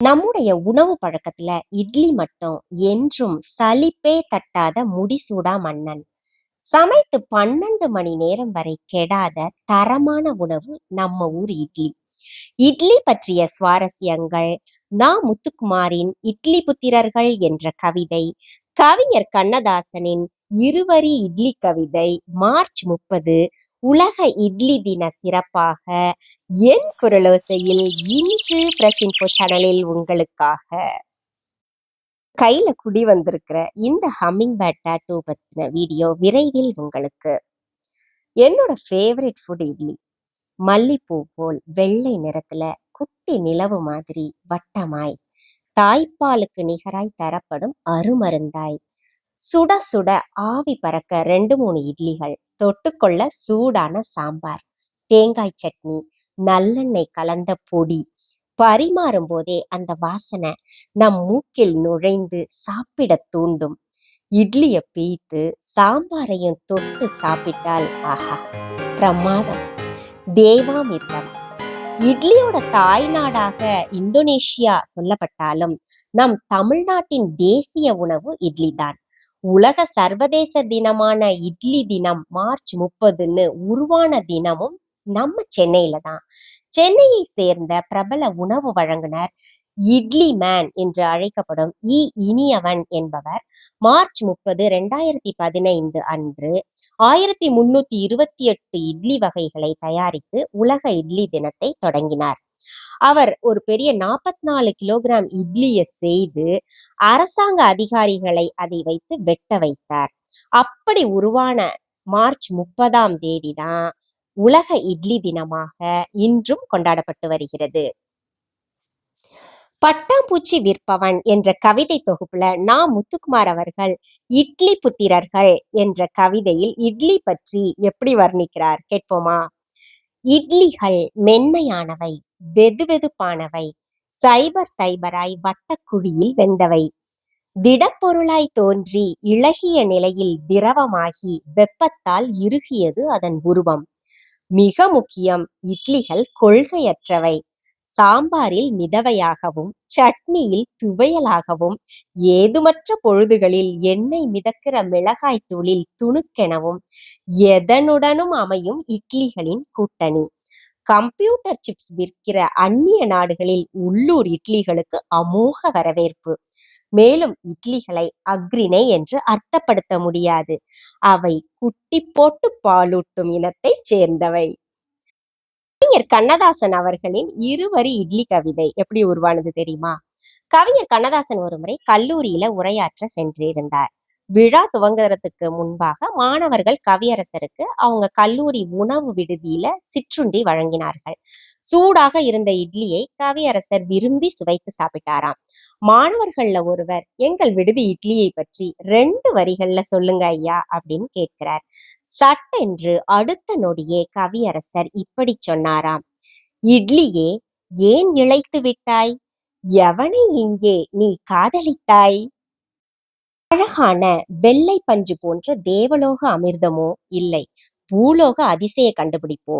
நம்முடைய உணவு பழக்கத்துல இட்லி மட்டும் என்றும் சலிப்பே தட்டாத முடிசூடா மன்னன். சமைத்து பன்னெண்டு மணி நேரம் வரை கெடாத தரமான உணவு நம்ம ஊர் இட்லி. இட்லி பற்றிய சுவாரஸ்யங்கள் நா முத்துக்குமாரின் இட்லி புத்திரர்கள் என்ற கவிதை கவிஞர் கண்ணதாசனின் இருவரி இட்லி கவிதை மார்ச் முப்பது உலக இட்லி தின சிறப்பாக என் குரலோசையில் இன்று பிரசின்போ சேனலில் உங்களுக்காக. கையில குடி வந்திருக்கிற இந்த ஹம்மிங் பேட் டேட்டூ பத்தின வீடியோ விரைவில் உங்களுக்கு. என்னோட ஃபேவரட் ஃபுட் இட்லி. மல்லிப்பூ போல் வெள்ளை நிறத்துல குட்டி நிலவு மாதிரி வட்டமாய் தாய்ப்பாலுக்கு நிகராய் தரப்படும் அருமருந்தாய். சுட சுட ஆவி பறக்க ரெண்டு மூணு இட்லிகள். தொட்டுக்கொள்ள சூடான சாம்பார். தேங்காய் சட்னி நல்லெண்ணெய் கலந்த பொடி. பரிமாறும் போதே அந்த வாசனை நம் மூக்கில் நுழைந்து சாப்பிட தூண்டும். இட்லிய பீத்து சாம்பாரையும் தொட்டு சாப்பிட்டால் ஆஹா பிரமாதம். தேவாமிர்தம் இட்லியோட தாய் நாடாக இந்தோனேஷியா சொல்லப்பட்டாலும் நம் தமிழ்நாட்டின் தேசிய உணவு இட்லி தான் உலக சர்வதேச தினமான இட்லி தினம் மார்ச் முப்பதுன்னு உருவான தினமும் நம்ம சென்னையில தான் சென்னையை சேர்ந்த பிரபல உணவு வழங்குனர் இட்லி மேன் என்று அழைக்கப்படும் இ இனியவன் என்பவர் மார்ச் முப்பது ரெண்டாயிரத்தி பதினைந்து அன்று ஆயிரத்தி முன்னூத்தி இருபத்தி எட்டு இட்லி வகைகளை தயாரித்து உலக இட்லி தினத்தை தொடங்கினார். அவர் ஒரு பெரிய நாற்பத்தி நாலு கிலோகிராம் இட்லியை செய்து அரசாங்க அதிகாரிகளை அதை வைத்து வெட்ட வைத்தார். அப்படி உருவான மார்ச் முப்பதாம் தேதி தான் உலக இட்லி தினமாக இன்றும் கொண்டாடப்பட்டு வருகிறது. பட்டாம்பூச்சி விற்பவன் என்ற கவிதை தொகுப்புல நா. முத்துக்குமார் அவர்கள் இட்லி புத்திரர்கள் என்ற கவிதையில் இட்லி பற்றி எப்படி வர்ணிக்கிறார் கேட்போமா? இட்லிகள் மென்மையானவை வெதுவெதுப்பானவை சைபர் சைபராய் வட்டக்குழியில் வெந்தவை. திடப்பொருளாய் தோன்றி இளகிய நிலையில் திரவமாகி வெப்பத்தால் இறுகியது அதன் உருவம். மிக முக்கியம் இட்லிகள் கொள்கையற்றவை. சாம்பாரில் மிதவையாகவும் சட்னியில் துவையலாகவும் ஏதுமற்ற பொழுதுகளில் எண்ணெய் மிதக்கிற மிளகாய் தூளில் துணுக்கெனவும் எதனுடனும் அமையும் இட்லிகளின் கூட்டணி. கம்ப்யூட்டர் சிப்ஸ் விற்கிற அந்நிய நாடுகளில் உள்ளூர் இட்லிகளுக்கு அமோக வரவேற்பு. மேலும் இட்லிகளை அக்ரிணை என்று அர்த்தப்படுத்த முடியாது. அவை குட்டி போட்டு பாலூட்டும் இனத்தைச் சேர்ந்தவை. கவிஞர் கண்ணதாசன் அவர்களின் இருவரி இட்லி கவிதை எப்படி உருவானது தெரியுமா? கவிஞர் கண்ணதாசன் ஒருமுறை கல்லூரியில உரையாற்ற சென்றிருந்தார். விழா துவங்குறதுக்கு முன்பாக மாணவர்கள் கவியரசருக்கு அவங்க கல்லூரி உணவு விடுதியில சிற்றுண்டி வழங்கினார்கள். சூடாக இருந்த இட்லியை கவியரசர் விரும்பி சுவைத்து சாப்பிட்டாராம். மாணவர்கள்ல ஒருவர் எங்கள் விடுதி இட்லியை பற்றி ரெண்டு வரிகள்ல சொல்லுங்க ஐயா அப்படின்னு கேட்கிறார். சட்டென்று அடுத்த நொடியே கவியரசர் இப்படி சொன்னாராம். இட்லியே ஏன் இழைத்து விட்டாய்? எவனை இங்கே நீ காதலித்தாய்? அழகான வெள்ளை பஞ்சு போன்ற தேவலோக அமிர்தமோ இல்லை. பூலோக அதிசய கண்டுபிடிப்போ.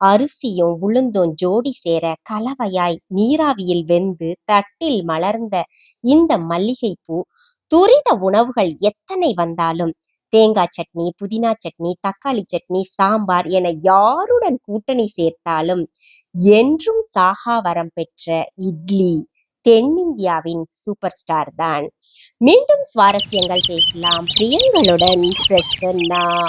அரிசியும் உளுந்தும் ஜோடி சேர கலவையாய் நீராவியில் வெந்து தட்டில் மலர்ந்த இந்த மல்லிகை பூ துரித உணவுகள் எத்தனை வந்தாலும் தேங்காய் சட்னி புதினா சட்னி தக்காளி சட்னி சாம்பார் என யாருடன் கூட்டணி சேர்த்தாலும் என்றும் சாகா வரம் பெற்ற இட்லி தென்னிந்தியாவின் சூப்பர் ஸ்டார் தான். மீண்டும் சுவாரஸ்யங்கள் பேசலாம். பிரியங்களுடன் பிரசன்னா.